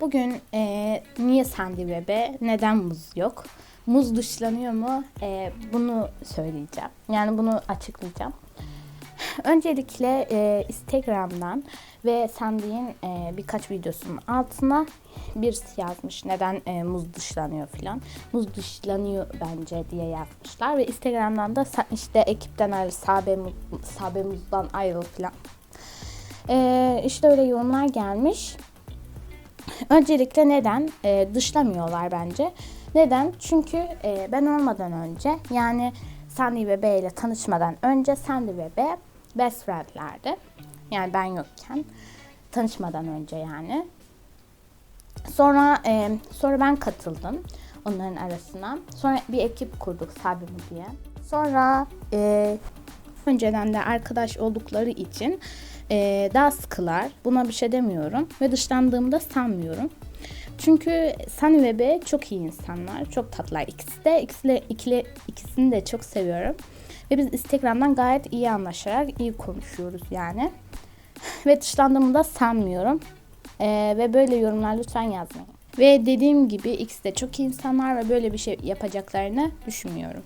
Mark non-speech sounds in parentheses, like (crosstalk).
Bugün e, niye Sandy Bebe, neden muz yok? Muz dışlanıyor mu? E, bunu söyleyeceğim. Yani bunu açıklayacağım. Öncelikle e, Instagram'dan ve Sandy'nin e, birkaç videosunun altına birisi yazmış. Neden e, muz dışlanıyor filan. Muz dışlanıyor bence diye yazmışlar. Ve Instagram'dan da işte ekipten ayrıl, Sabe, Sabe Muz'dan ayrıl filan. E, işte öyle yorumlar gelmiş. Öncelikle neden e, dışlamıyorlar bence? Neden? Çünkü e, ben olmadan önce yani Sandy ve B ile tanışmadan önce Sandy ve B best friendlerdi. Yani ben yokken tanışmadan önce yani. Sonra e, sonra ben katıldım onların arasına. Sonra bir ekip kurduk Sabi mi diye. Sonra e, önceden de arkadaş oldukları için e, daha sıkılar. Buna bir şey demiyorum ve dışlandığımı da sanmıyorum. Çünkü Sunny ve B çok iyi insanlar. Çok tatlılar. İkisi de ikisi de, ikili, ikisini de çok seviyorum. Ve biz Instagram'dan gayet iyi anlaşarak iyi konuşuyoruz yani. (laughs) Ve dışlandığımı da sanmıyorum. Ee, ve böyle yorumlar lütfen yazmayın. Ve dediğim gibi ikisi de çok iyi insanlar ve böyle bir şey yapacaklarını düşünmüyorum.